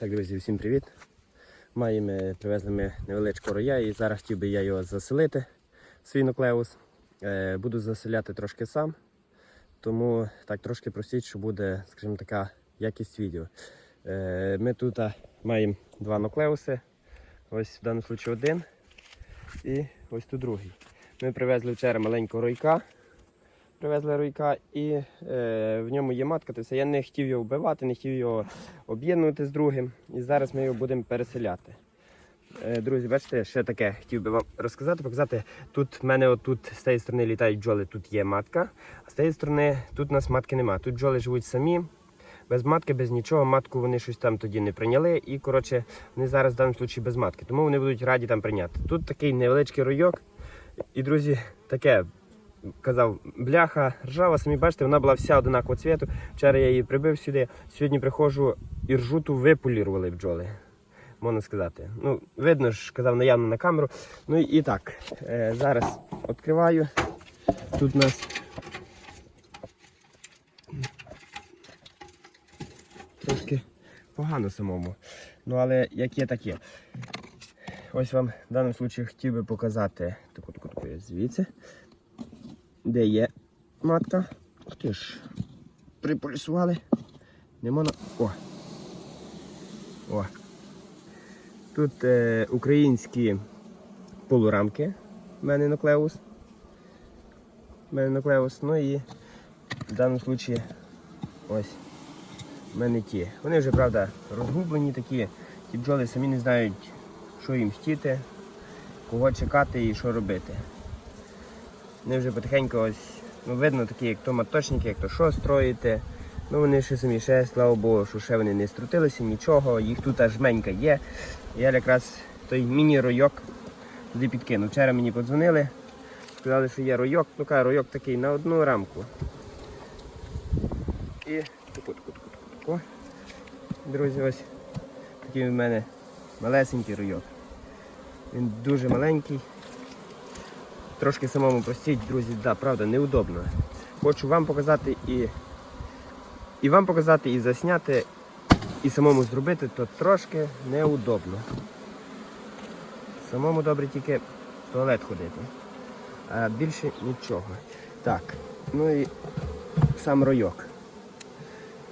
Так, друзі, всім привіт. Маємо, привезли ми невеличкого роя і зараз хотів би я його заселити, свій нуклеус. Е, буду заселяти трошки сам, тому так трошки що буде, скажімо така, якість відео. Е, ми тут маємо два нуклеуси. Ось в даному випадку один і ось тут другий. Ми привезли вчора маленького ройка. Привезли руйка і е, в ньому є матка. Тобто я не хотів його вбивати, не хотів його об'єднувати з другим. І зараз ми його будемо переселяти. Е, друзі, бачите, ще таке хотів би вам розказати, показати. Тут в мене отут з цієї сторони літають бджоли, тут є матка, а з цієї сторони тут у нас матки немає. Тут бджоли живуть самі, без матки, без нічого. Матку вони щось там тоді не прийняли. І коротше, вони зараз в даному випадку без матки. Тому вони будуть раді там прийняти. Тут такий невеличкий ройок. І, друзі, таке казав, бляха, ржава, самі бачите, вона була вся одинакового цвіту. Вчора я її прибив сюди. Сьогодні приходжу і ржуту виполірували бджоли. Можна сказати. Ну, видно ж, казав наявно на камеру. Ну і, так, е, зараз відкриваю. Тут у нас трошки погано самому. Ну, але як є, так є. Ось вам в даному випадку хотів би показати таку таку таку звідси де є матка. Ух ти ж, приполісували. Не можна. О! О! Тут е, українські полурамки. В мене нуклеус. В мене нуклеус. Ну і в даному випадку ось в мене ті. Вони вже, правда, розгублені такі. Ті бджоли самі не знають, що їм хотіти, кого чекати і що робити. Вони вже потихеньку ось, ну видно такі, як то маточники, як то що строїте. Ну вони ще самі ще, слава Богу, що ще вони не струтилися, нічого, їх тут аж менька є. Я якраз той міні-ройок туди підкинув. Вчора мені подзвонили, сказали, що є ройок, ну каже, ройок такий на одну рамку. І таку. Друзі, ось такий в мене малесенький ройок. Він дуже маленький. Трошки самому простіть, друзі, да, правда, неудобно. Хочу вам показати і і вам показати, і засняти, і самому зробити, то трошки неудобно. Самому добре тільки в туалет ходити. А більше нічого. Так, ну і сам ройок.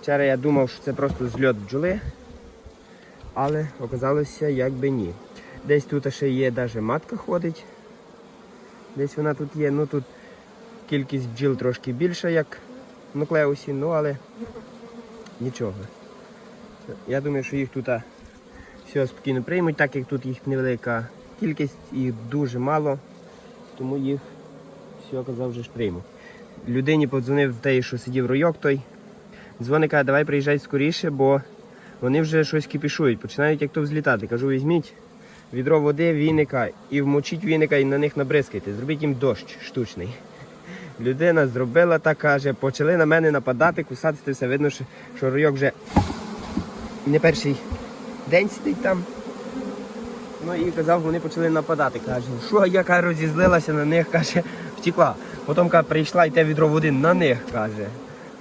Вчора я думав, що це просто зльот бджоли, але оказалося якби ні. Десь тут ще є навіть матка ходить. Десь вона тут є, ну тут кількість бджіл трошки більша, як в нуклеусі, ну але нічого. Я думаю, що їх тут все спокійно приймуть, так як тут їх невелика кількість, їх дуже мало, тому їх все казав, вже ж прийму. Людині подзвонив той, що сидів ройок той. Дзвоник каже, давай приїжджай скоріше, бо вони вже щось кипішують, починають як то взлітати. Кажу, візьміть відро води, віника і вмочіть віника і на них набризкайте. Зробіть їм дощ штучний. Людина зробила так, каже, почали на мене нападати, кусатися, все видно, що, ройок вже не перший день сидить там. Ну і казав, вони почали нападати. Каже, що яка розізлилася на них, каже, втекла. Потім каже, прийшла і те відро води на них, каже.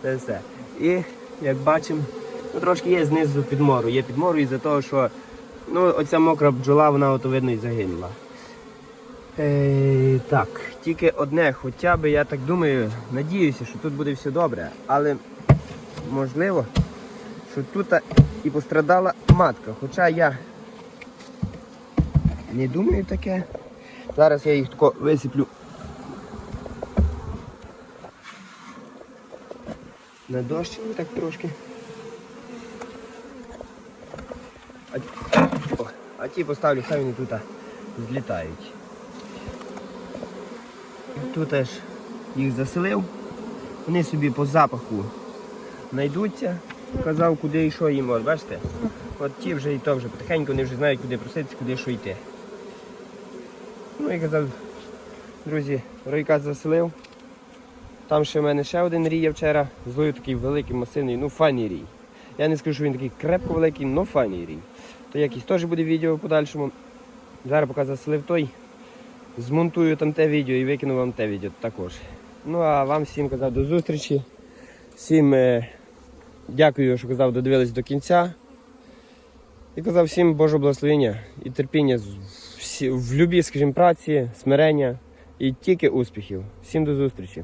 Це все. І як бачимо, ну, трошки є знизу підмору. Є підмору із-за того, що Ну, оця мокра бджола, вона ото видно і загинула. Е, так, тільки одне, хоча б, я так думаю, надіюся, що тут буде все добре, але можливо, що тут і пострадала матка. Хоча я не думаю таке. Зараз я їх тако висиплю на дощ так трошки. А, ті поставлю, хай вони тут злітають. Тут аж їх заселив. Вони собі по запаху знайдуться. Казав, куди і що їм. От, бачите? От ті вже і то вже потихеньку вони вже знають, куди проситися, куди що йти. Ну і казав, друзі, ройка заселив. Там ще в мене ще один рій я вчора. Злою такий великий, масивний, ну файний рій. Я не скажу, що він такий крепко великий, але файний рій. То якийсь теж буде відео в подальшому. Зараз поки заселив той. Змонтую там те відео і викину вам те відео також. Ну а вам всім казав до зустрічі. Всім е, дякую, що казав, додивились до кінця. І казав всім Божого благословення і терпіння в любій, скажімо, праці, смирення і тільки успіхів. Всім до зустрічі!